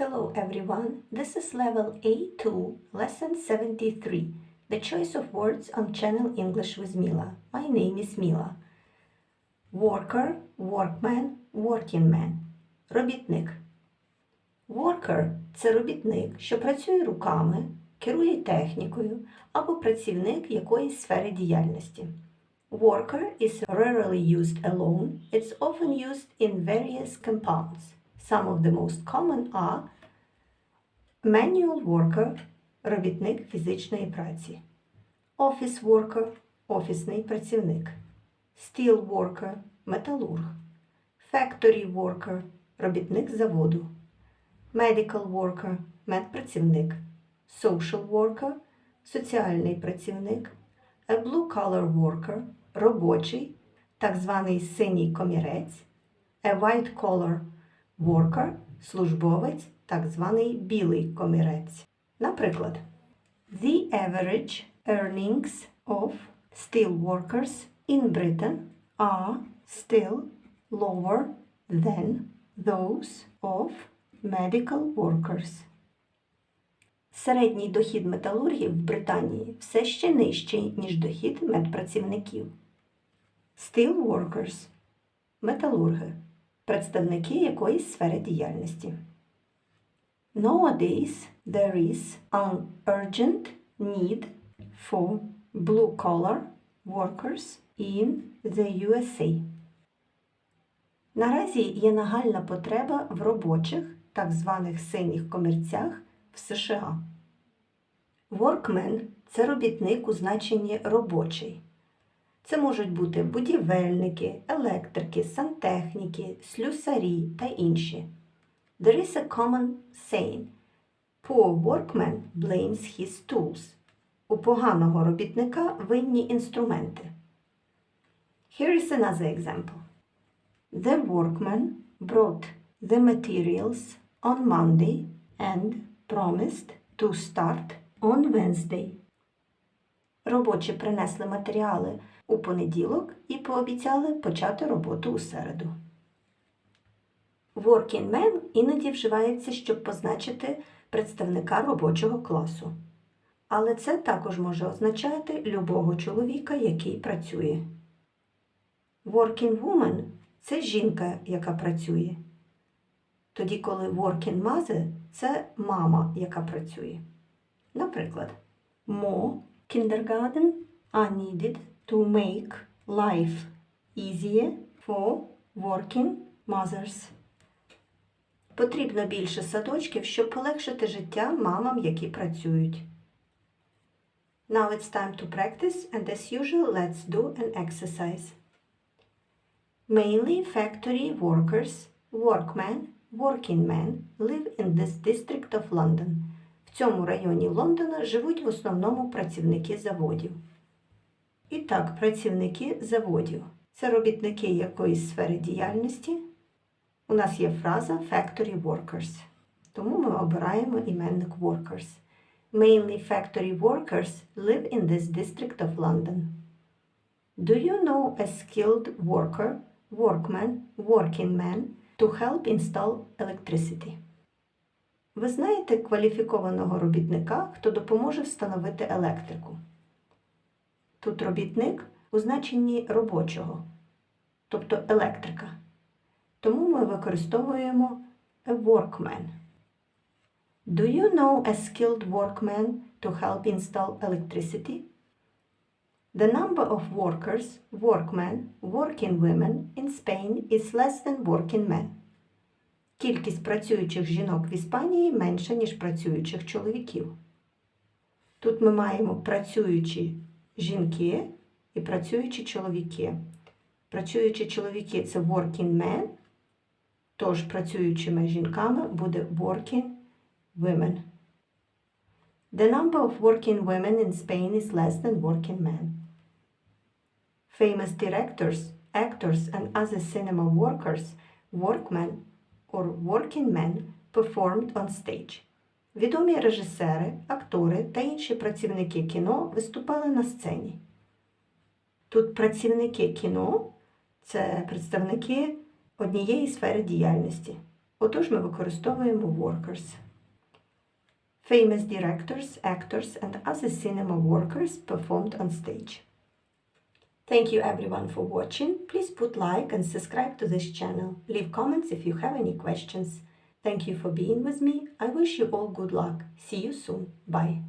Hello everyone, this is level A2, lesson 73, the choice of words on channel English with Mila. My name is Mila. Worker, workman, working man. Робітник. Worker – це робітник, що працює руками, керує технікою або працівник якоїсь сфери діяльності. Worker is rarely used alone. It's often used in various compounds. Some of the most common are manual worker – робітник фізичної праці, office worker – офісний працівник, steel worker – металург, factory worker – робітник заводу, medical worker – медпрацівник, social worker – соціальний працівник, a blue collar worker – робочий, так званий синій комірець, a white collar worker – службовець, так званий білий комірець. Наприклад, The average earnings of steel workers in Britain are still lower than those of medical workers. Середній дохід металургів в Британії все ще нижчий, ніж дохід медпрацівників. Steel workers – металурги, представники якоїсь сфери діяльності. Nowadays there is an urgent need for blue collar workers in the USA. Наразі є нагальна потреба в робочих, так званих синіх комірцях в США. Workman – це робітник у значенні робочий. Це можуть бути будівельники, електрики, сантехніки, слюсарі та інші. There is a common saying. Poor workman blames his tools. У поганого робітника винні інструменти. Here is another example. The workman brought the materials on Monday and promised to start on Wednesday. Робочі принесли матеріали у понеділок і пообіцяли почати роботу у середу. Working man іноді вживається, щоб позначити представника робочого класу. Але це також може означати любого чоловіка, який працює. Working woman – це жінка, яка працює. Тоді, коли working mother – це мама, яка працює. Наприклад, more kindergarten are needed to make life easier for working mothers. Потрібно більше садочків, щоб полегшити життя мамам, які працюють. Now it's time to practice and as usual let's do an exercise. Mainly factory workers, workmen, working men live in this district of London. В цьому районі Лондона живуть в основному працівники заводів. І так, працівники заводів. Це робітники якоїсь сфери діяльності. У нас є фраза factory workers. Тому ми обираємо іменник workers. Mainly factory workers live in this district of London. Do you know a skilled worker, workman, working man to help install electricity? Ви знаєте кваліфікованого робітника, хто допоможе встановити електрику. Тут робітник у значенні робочого, тобто електрика. Тому ми використовуємо a workman. Do you know a skilled workman to help install electricity? The number of workers, workmen, working women in Spain is less than working men. Кількість працюючих жінок в Іспанії менша, ніж працюючих чоловіків. Тут ми маємо працюючі жінки і працюючі чоловіки. Працюючі чоловіки це working men, тож працюючими жінками буде working women. The number of working women in Spain is less than working men. Famous directors, actors, and other cinema workers, workmen or working men performed on stage. Відомі режисери, актори та інші працівники кіно виступали на сцені. Тут працівники кіно це представники однієї сфери діяльності. Отож ми використовуємо workers. Famous directors, actors and other cinema workers performed on stage. Thank you everyone for watching. Please put like and subscribe to this channel. Leave comments if you have any questions. Thank you for being with me. I wish you all good luck. See you soon. Bye.